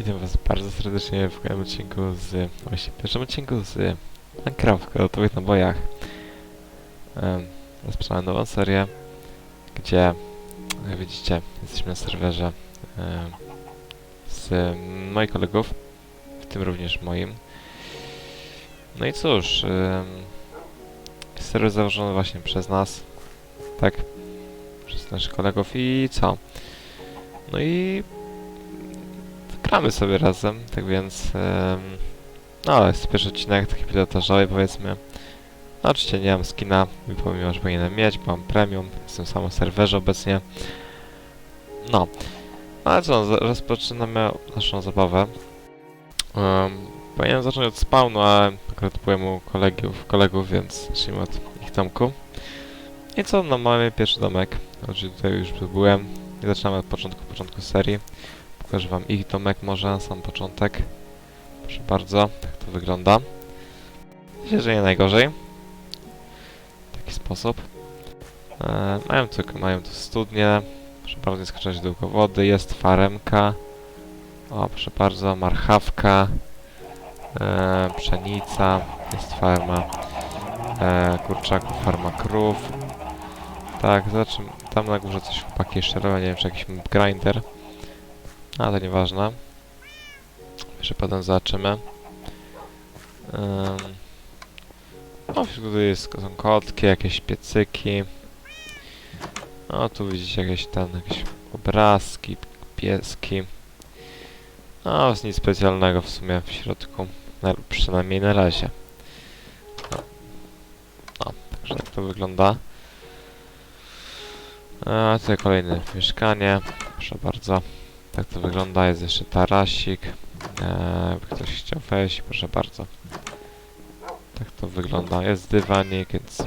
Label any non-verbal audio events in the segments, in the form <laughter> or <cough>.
Witam was bardzo serdecznie w kolejnym odcinku z... Właśnie pierwszym odcinku z Minecraft w gotowych nabojach. Um, rozpoczynamy nową serię, gdzie, jak widzicie, jesteśmy na serwerze z moich kolegów, w tym również moim. No i cóż, um, serwer założony właśnie przez nas, tak? Przez naszych kolegów i co? No i gramy sobie razem, tak więc no jest pierwszy odcinek taki pilotażowy powiedzmy. No oczywiście nie mam skina, pomimo że powinienem mieć, bo mam premium, jestem sam na serwerze obecnie. No, ale co, za- rozpoczynamy naszą zabawę. Um, powinienem zacząć od spawnu, ale akurat byłem u kolegów, kolegów, więc zacznijmy od ich domku. I co, no mamy pierwszy domek, oczywiście tutaj już byłem i zaczynamy od początku, początku serii. Pokażę wam ich domek może na sam początek. Proszę bardzo, tak to wygląda. Myślę, że nie najgorzej. W taki sposób. E, mają tylko, mają tu studnie. Proszę bardzo, nie skoczyć długo wody. Jest faremka. O, proszę bardzo, marchawka. E, pszenica. Jest farma e, kurczaków, farma krów. Tak, zobaczymy. Tam na górze coś chłopaki jeszcze robią, nie wiem czy jakiś grinder. A to nieważne. Jeszcze potem zobaczymy. Um, o, tutaj jest, są kotki, jakieś piecyki. O, tu widzicie jakieś tam, jakieś obrazki, pieski. No, jest nic specjalnego w sumie w środku. Na, przynajmniej na razie. No. no, także tak to wygląda. A tutaj kolejne mieszkanie. Proszę bardzo. Tak to wygląda, jest jeszcze tarasik. Eee, ktoś chciał wejść, proszę bardzo. Tak to wygląda. Jest dywanik, więc...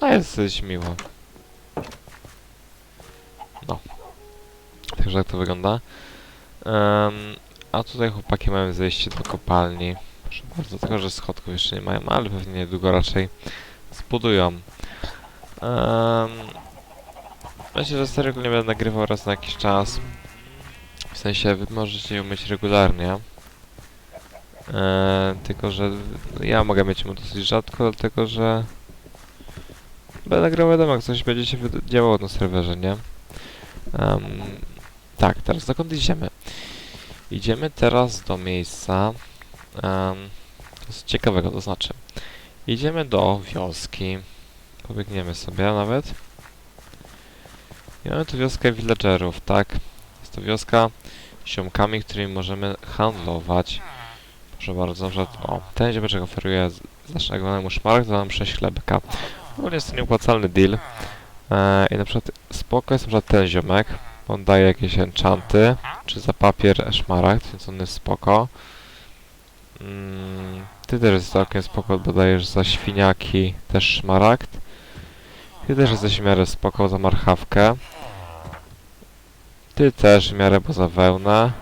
No jest dość miło. No. Także tak to wygląda. Em, a tutaj chłopaki mają zejście do kopalni. Proszę bardzo, tylko że schodków jeszcze nie mają, ale pewnie niedługo raczej zbudują. Um, Myślę, że serio nie będę nagrywał raz na jakiś czas. W sensie, wy możecie ją mieć regularnie. Eee, tylko, że ja mogę mieć ją dosyć rzadko, dlatego, że będę grał wiadomo, jak coś będzie się działało na serwerze, nie? Em, tak, teraz dokąd idziemy? Idziemy teraz do miejsca um, ciekawego, to znaczy idziemy do wioski. Pobiegniemy sobie nawet. I mamy tu wioskę villagerów, tak? Jest to wioska ziomkami, którymi możemy handlować. Proszę bardzo, że... O, ten ziomeczek oferuje z- za naszego szmaragd, to nam 6 chlebka. Ogólnie jest to nieopłacalny deal. Eee, I na przykład spoko jest na przykład ten ziomek. On daje jakieś enchanty, czy za papier szmaragd, więc on jest spoko. Mm, ty też jest całkiem spoko, bo dajesz za świniaki też szmaragd. Ty też jesteś w miarę spoko za marchawkę. Ty też w miarę, bo za wełnę.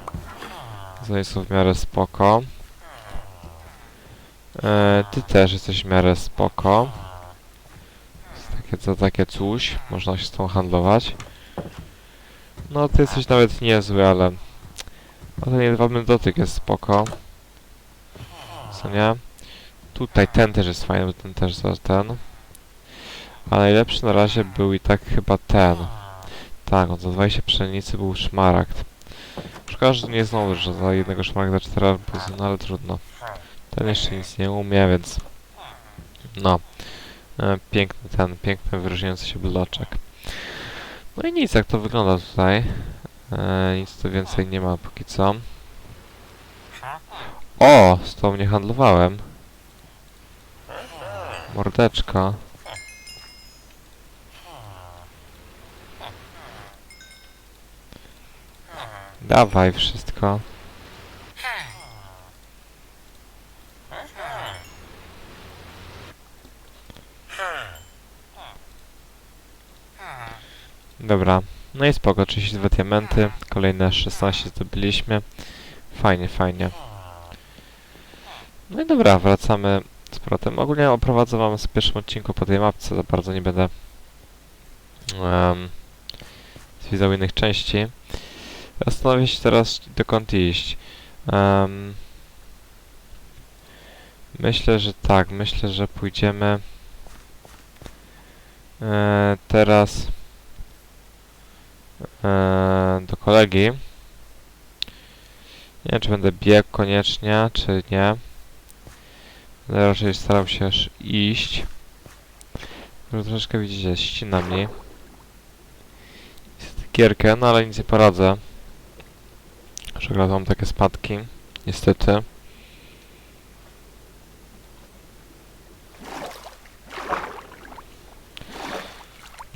Za są w miarę spoko. E, ty też jesteś w miarę spoko. Takie, to takie coś. Można się z tą handlować. No, ty jesteś nawet niezły, ale... O, ten jedwabny dotyk jest spoko. Co nie? Tutaj ten też jest fajny, bo ten też za ten. A najlepszy na razie był i tak chyba ten. Tak, on za 20 pszenicy był szmaragd. Szkoda, że nie znowu, że za jednego szmaragda 4 arbuzy, no ale trudno. Ten jeszcze nic nie umie, więc... No. E, piękny ten, piękny wyróżniający się bloczek. No i nic, jak to wygląda tutaj. E, nic tu więcej nie ma póki co. O! Z tą nie handlowałem. Mordeczka. Dawaj wszystko. Dobra. No i spoko, 32 diamenty, kolejne 16 zdobyliśmy. Fajnie, fajnie. No i dobra, wracamy z powrotem. Ogólnie oprowadzę wam z pierwszym odcinku po tej mapce, za bardzo nie będę um, zwiedzał innych części. Zastanowię się teraz, dokąd iść. Em, myślę, że tak. Myślę, że pójdziemy e, teraz e, do kolegi. Nie wiem, czy będę biegł koniecznie, czy nie. Będę raczej starał się iść. Może troszeczkę widzicie, ścina mnie. Jest gierkę, no ale nic nie poradzę. Że gra mam takie spadki, niestety.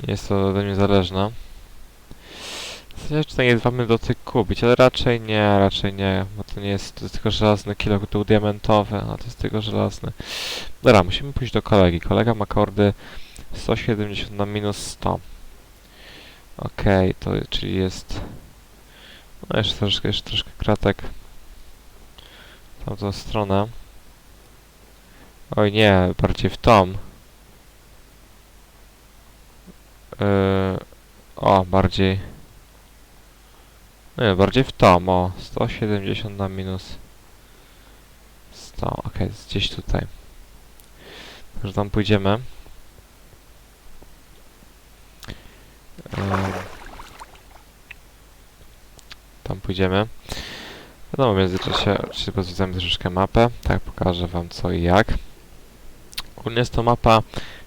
Nie jest to ode mnie zależne. Zależy, czy nie mamy do tych kupić, ale raczej nie, raczej nie, bo to nie jest, to jest tylko żelazny kilo, to był diamentowy, a to jest tylko żelazny. Dobra, musimy pójść do kolegi. Kolega ma kordy 170 na minus 100. Okej, to czyli jest... No jeszcze troszkę, jeszcze troszkę kratek. W tamtą stronę. Oj nie, bardziej w tą. Yy, o, bardziej... Nie, bardziej w tą, o. 170 na minus 100. Okej, jest gdzieś tutaj. Także tam pójdziemy. Em, tam pójdziemy. Wiadomo, w międzyczasie oczywiście troszeczkę mapę. Tak, pokażę wam co i jak. Ogólnie jest to mapa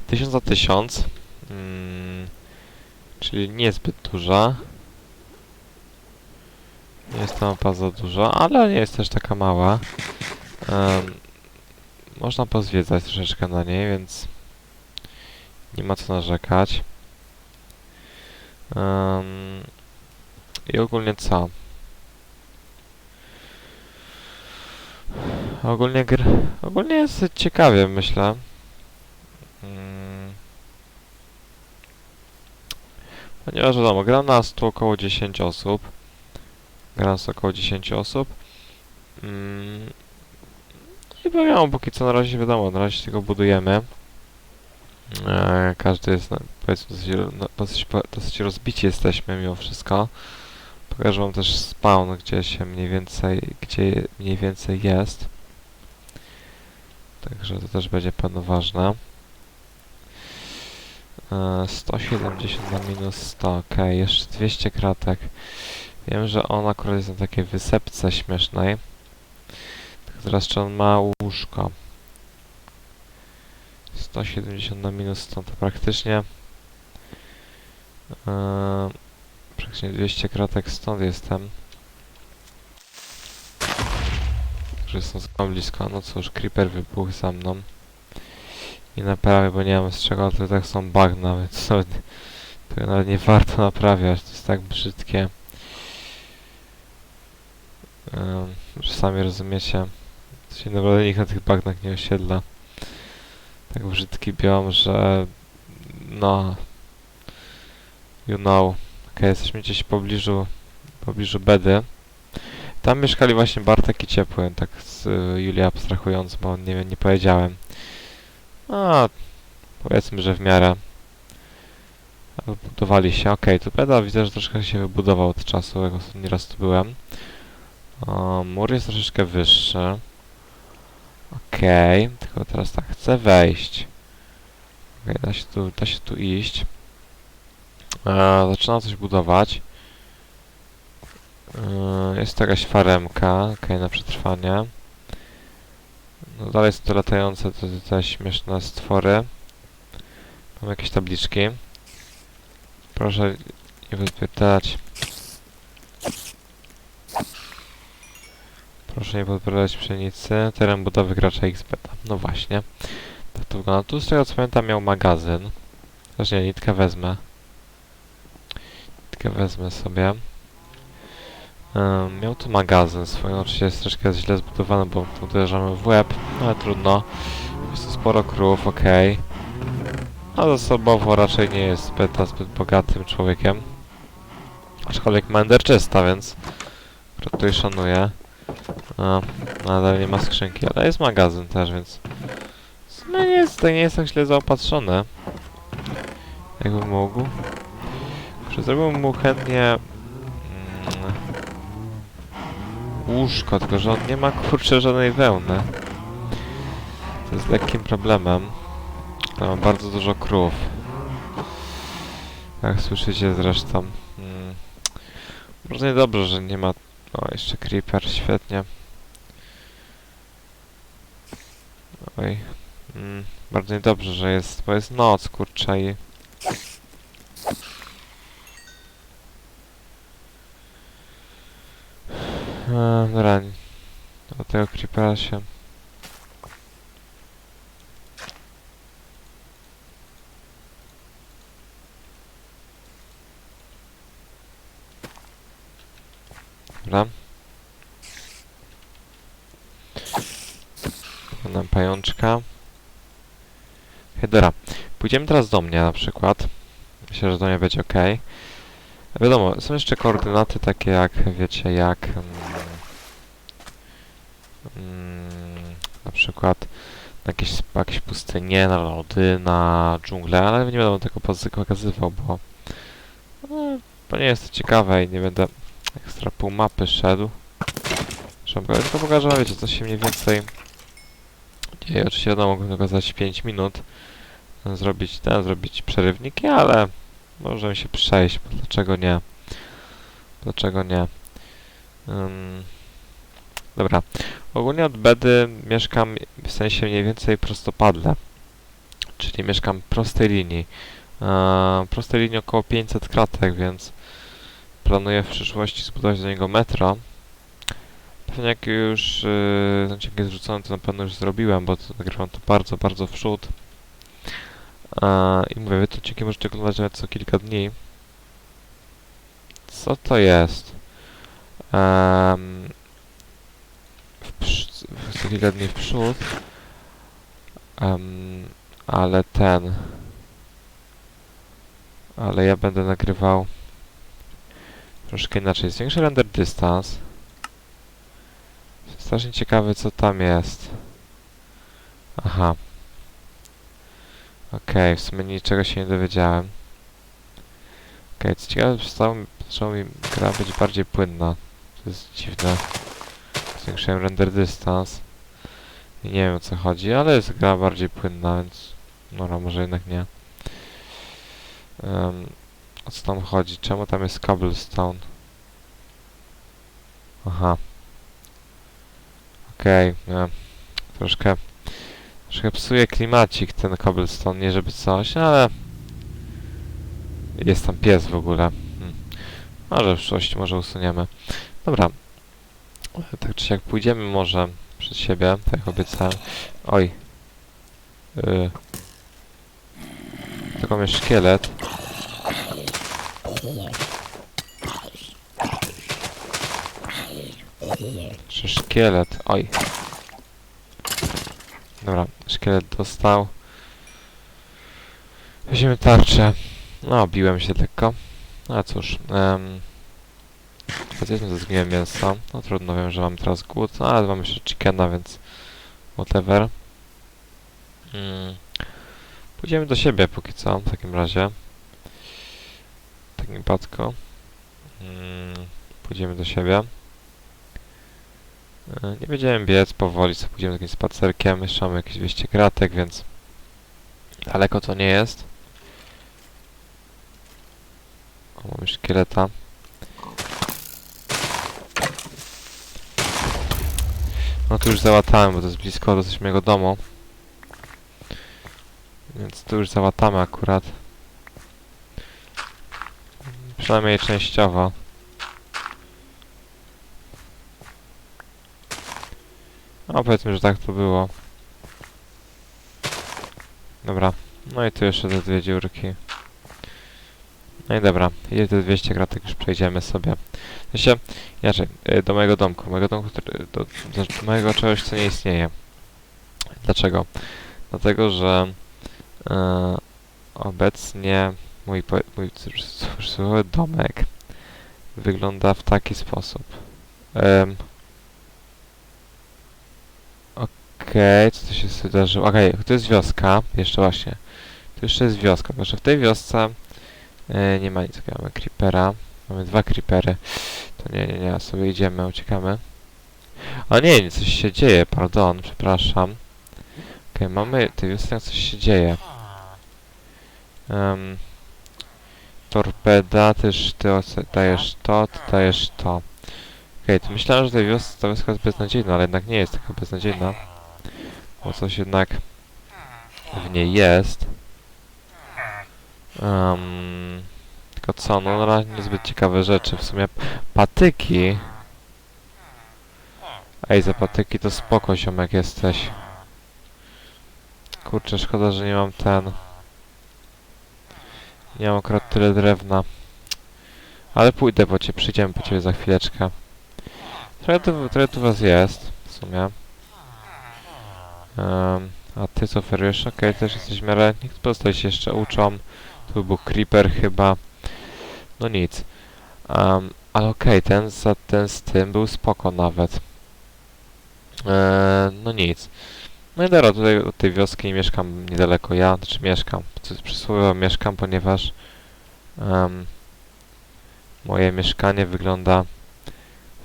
1000 za 1000. Mm, czyli niezbyt duża. Nie jest to mapa za duża, ale nie jest też taka mała. Em, można pozwiedzać troszeczkę na niej, więc nie ma co narzekać. Em, I ogólnie co? Ogólnie gr... Ogólnie jest ciekawie, myślę. Mm. Ponieważ wiadomo, gra nas tu około 10 osób. Gra nas około 10 osób. Mm. I wiadomo, póki co na razie wiadomo, na razie tylko budujemy. E, każdy jest, powiedzmy, dosyć, no, dosyć, dosyć rozbici jesteśmy mimo wszystko. Pokażę wam też spawn, gdzie się mniej więcej, gdzie mniej więcej jest. Także to też będzie pewno ważne. E, 170 na minus 100, ok, jeszcze 200 kratek. Wiem, że on akurat jest na takiej wysepce śmiesznej. Tak teraz czy on ma łóżko. 170 na minus 100 to praktycznie yy, praktycznie 200 kratek stąd jestem. Że jestem całkiem blisko. No cóż, creeper wybuchł za mną. Nie naprawię, bo nie mam z czego, to tak są bagna, więc <laughs> nawet, to nawet nie warto naprawiać. To jest tak brzydkie. Że sami rozumiecie. To się naprawdę nikt na tych bagnach nie osiedla tak brzydki biom, że no you know okej, jesteśmy gdzieś w pobliżu w pobliżu Bedy tam mieszkali właśnie Bartek i Ciepły tak z y, Julii abstrahując, bo nie nie powiedziałem no powiedzmy, że w miarę budowali się, okej, tu Beda widzę, że troszkę się wybudował od czasu, jak ostatni raz tu byłem o, mur jest troszeczkę wyższy Okej, tylko teraz tak, chcę wejść. Okej, da się tu, da się tu iść. E, zaczynam coś budować. E, jest to jakaś faremka, okej, na przetrwanie. No dalej są to latające, to, te śmieszne stwory. Mam jakieś tabliczki. Proszę nie wypytać. Proszę nie podpowiadać pszenicy. Teren budowy gracza XBeta. No właśnie. Tak to wygląda. Tu z tego co pamiętam miał magazyn. Też nie, nitkę wezmę. Nitkę wezmę sobie. Miał tu magazyn swój. No, oczywiście jest troszkę źle zbudowany, bo uderzamy w łeb. No ale trudno. Jest tu sporo krów, okej. A zasobowo raczej nie jest beta zbyt bogatym człowiekiem. Aczkolwiek ma enderczysta, więc tutaj szanuję. A, nadal nie ma skrzynki, ale jest magazyn też, więc... W sumie nie jest, to nie jest tak źle zaopatrzone. Jakbym mógł. Zrobiłbym mu chętnie... Mm, łóżko, tylko że on nie ma kurczę żadnej wełny. To jest lekkim problemem. Ale Mam bardzo dużo krów. Jak słyszycie zresztą. Mm. Bardzo niedobrze, że nie ma... O, jeszcze creeper, świetnie. Oj. Mm. Bardzo niedobrze, że jest... bo jest noc, kurczę i... Eee, dobra. Do tego creepera się... Dobra. Nam pajączka. Hydra. Pójdziemy teraz do mnie na przykład. Myślę, że do mnie będzie ok. Wiadomo, są jeszcze koordynaty takie jak, wiecie, jak... Mm, mm, na przykład na jakieś, jakieś pustynie, na lody, na dżunglę, ale nie będę tego pokazywał, bo... No, bo nie jest to ciekawe i nie będę ekstra pół mapy szedł. Żeby, tylko pokażę, wiecie, co się mniej więcej dzieje. Oczywiście wiadomo, tylko za 5 minut zrobić ten, zrobić przerywniki, ale możemy się przejść, bo dlaczego nie? Dlaczego nie? Ym, dobra. Ogólnie od bedy mieszkam w sensie mniej więcej prostopadle. Czyli mieszkam prostej linii. Eee, prostej linii około 500 kratek, więc planuję w przyszłości zbudować do niego metro. Pewnie jak już yy, ten ciąg jest to na pewno już zrobiłem, bo to nagrywam to bardzo, bardzo w przód. I mówię, wy to odcinki możecie oglądać nawet co kilka dni. Co to jest? Em, w kilka dni w przód. Em, ale ten... Ale ja będę nagrywał troszkę inaczej. Zwiększę render dystans. Strasznie ciekawy co tam jest. Aha. Okej, w sumie niczego się nie dowiedziałem. Okej, co ciekawe, zaczęła mi gra być bardziej płynna. To jest dziwne. Zwiększyłem render dystans. I nie wiem o co chodzi, ale jest gra bardziej płynna, więc... No, może jednak nie. Um, o co tam chodzi? Czemu tam jest cobblestone? Aha. Okej, okay, troszkę... Troszkę psuje klimacik ten cobblestone, nie żeby coś, ale... Jest tam pies w ogóle. Hmm. Może w przyszłości może usuniemy. Dobra. Tak czy jak pójdziemy może przed siebie, tak jak obiecałem. Oj. Yy. Tylko mnie szkielet. Czy szkielet? Oj. Dobra, szkielet dostał. Weźmiemy tarczę. No, biłem się lekko. No cóż, zjedzmy ze zgniłym mięso. No trudno, wiem, że mam teraz głód, no, ale mam jeszcze chickena, więc whatever. Mm. Pójdziemy do siebie póki co, w takim razie. W takim wypadku. Mm. Pójdziemy do siebie. E, Nie będziemy biec powoli, co pójdziemy takim spacerkiem. Jeszcze mamy jakieś 200 kratek, więc daleko to nie jest. O, mamy szkieleta. No tu już załatałem, bo to jest blisko dosyć mojego domu. Więc tu już załatamy akurat. Przynajmniej częściowo. No powiedzmy, że tak to było. Dobra. No i tu jeszcze te dwie dziurki. No i dobra, jest te 200 kratek, już przejdziemy sobie. Sensie, inaczej, y, do mojego domku, mojego domku, do, do, do mojego czegoś, co nie istnieje. Dlaczego? Dlatego, że e, obecnie mój, mój przysłowiowy domek wygląda w taki sposób. Okej, co tu się wydarzyło? Okej, to jest wioska, jeszcze właśnie. To jeszcze jest wioska, tylko w tej wiosce e, nie ma nic. Mamy creepera, mamy dwa creepery. To nie, nie, nie, sobie idziemy, uciekamy. A nie, nie, coś się dzieje, pardon, przepraszam. Okej, mamy... Tej wiosce coś się dzieje. Um, torpeda, też ty dajesz to, ty dajesz to. Okej, to myślałem, że ta wioska, ta wioska jest beznadziejna, ale jednak nie jest taka beznadziejna. Bo coś jednak w niej jest. Um, tylko co, no na razie niezbyt ciekawe rzeczy. W sumie patyki. Ej, za patyki to spoko, ziomek jesteś. Kurczę, szkoda, że nie mam ten. Nie mam akurat tyle drewna. Ale pójdę po ciebie, przyjdziemy po ciebie za chwileczkę. Trochę tu, trochę tu was jest, w sumie. Em, a ty co oferujesz? Okej, też jesteś w miarę... Niech pozostali się jeszcze uczą. Tu był Creeper chyba. No nic. Um, ale okej, ten, za, ten z tym był spoko nawet. Eee, no nic. No i dobra, tutaj od tej wioski mieszkam niedaleko ja, znaczy mieszkam, przysłowiowo mieszkam, ponieważ em, moje mieszkanie wygląda,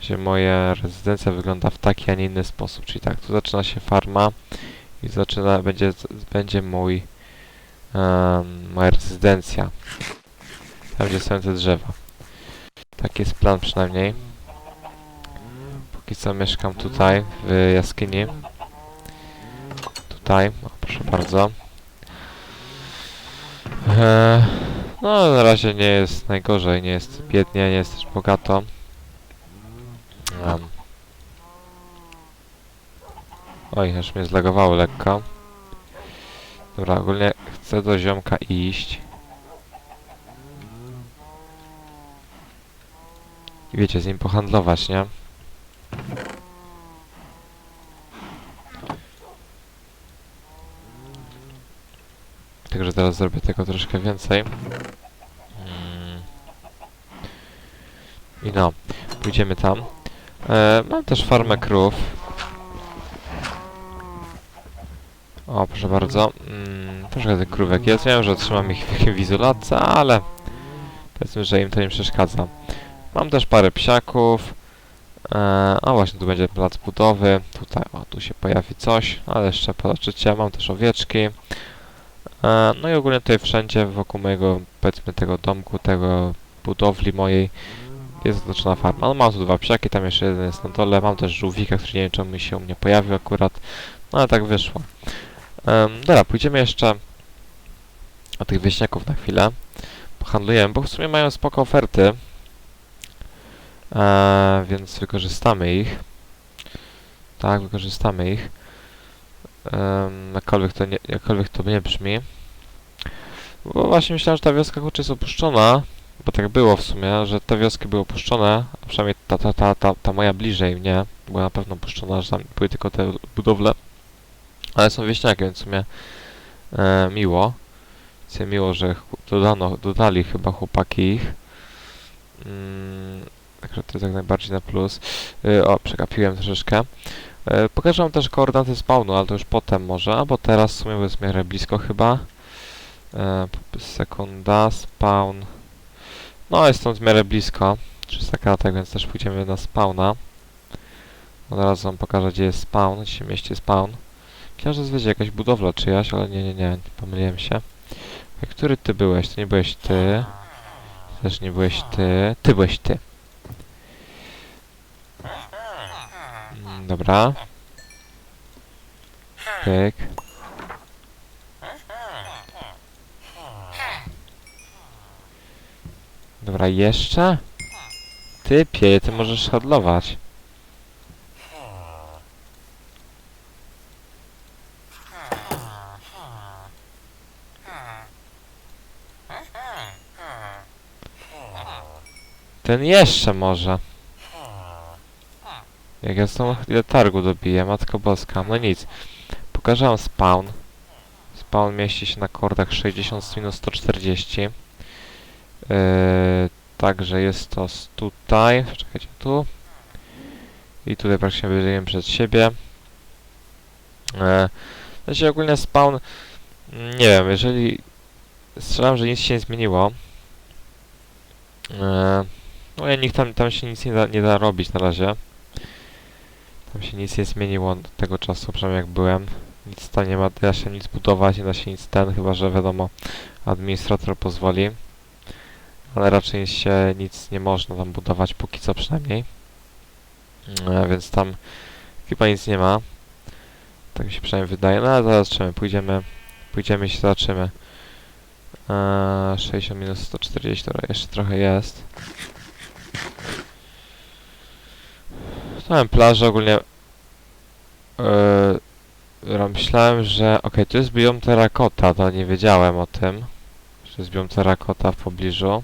że moja rezydencja wygląda w taki, a nie inny sposób, czyli tak, tu zaczyna się farma i zaczyna, będzie, będzie mój, em, moja rezydencja, tam gdzie są te drzewa. Taki jest plan przynajmniej. Póki co mieszkam tutaj, w jaskini. Tutaj, o, proszę bardzo. Eee, no, na razie nie jest najgorzej, nie jest biednie, nie jest też bogato. Em. Oj, aż mnie zlagowało lekko. Dobra, ogólnie chcę do ziomka iść. I wiecie, z nim pohandlować, nie? Także teraz zrobię tego troszkę więcej. Mm. I no, pójdziemy tam. E, mam też farmę krów. O, proszę bardzo. Mm, troszkę tych krówek jest. Wiem, że trzymam ich w, w izolatce, ale powiedzmy, że im to nie przeszkadza. Mam też parę psiaków. E, a właśnie, tu będzie plac budowy. Tutaj, o, tu się pojawi coś, ale jeszcze zobaczycie. Mam też owieczki. E, no i ogólnie tutaj wszędzie wokół mojego, powiedzmy, tego domku, tego budowli mojej jest otoczona farma. No mam tu dwa psiaki, tam jeszcze jeden jest na dole. Mam też żółwika, który nie wiem czemu mi się u mnie pojawił akurat. No ale tak wyszło. Dobra, pójdziemy jeszcze o tych wieśniaków na chwilę. Pohandlujemy, bo w sumie mają spoko oferty. E, więc wykorzystamy ich. Tak, wykorzystamy ich. Um, jakkolwiek, to nie, jakkolwiek to nie brzmi. Bo właśnie myślałem, że ta wioska kurczę jest opuszczona. Bo tak było w sumie, że te wioski były opuszczone. A przynajmniej ta, ta, ta, ta, ta moja bliżej mnie była na pewno opuszczona, że tam były tylko te budowle. Ale są wieśniaki, więc w sumie e, miło. Więc miło, że dodano, dodali chyba chłopaki ich. Mm, Także to jest jak najbardziej na plus. Y, o, przegapiłem troszeczkę. Y, pokażę wam też koordynaty spawnu, ale to już potem może, albo teraz w sumie bo jest w miarę blisko chyba. E, p- sekunda, spawn. No, jest stąd w miarę blisko. 300 kratek, więc też pójdziemy na spawna. Od razu wam pokażę, gdzie jest spawn, gdzie się mieści spawn. Myślałem, że jest jakaś budowla czyjaś, ale nie, nie, nie, pomyliłem się. A który ty byłeś? To nie byłeś ty. Też nie byłeś ty. Ty byłeś ty. Mm, Dobra. Pyk. Dobra, jeszcze? Typie, ty możesz handlować. Ten jeszcze może. Jak ja znowu ile targu dobiję, matko boska. No nic. Pokażę wam spawn. Spawn mieści się na kordach 60 z minus 140. Yy, także jest to tutaj. Czekajcie, tu. I tutaj praktycznie będziemy przed siebie. Yy, znaczy ogólnie spawn... Nie wiem, jeżeli... Strzelam, że nic się nie zmieniło. Yy, no ja nikt tam, tam się nic nie da, nie da robić na razie. Tam się nic nie zmieniło od tego czasu, przynajmniej jak byłem. Nic tam nie ma, da się nic budować, nie da się nic ten, chyba że wiadomo, administrator pozwoli. Ale raczej się nic nie można tam budować, póki co przynajmniej. E, więc tam chyba nic nie ma. Tak mi się przynajmniej wydaje. No ale zobaczymy, pójdziemy, pójdziemy i się zobaczymy. Eee, 60 minus 140, dobra, jeszcze trochę jest. Znałem plażę ogólnie. Yy, myślałem, że. Okej, tu jest biom terrakota, to nie wiedziałem o tym. Że jest biom terrakota w pobliżu.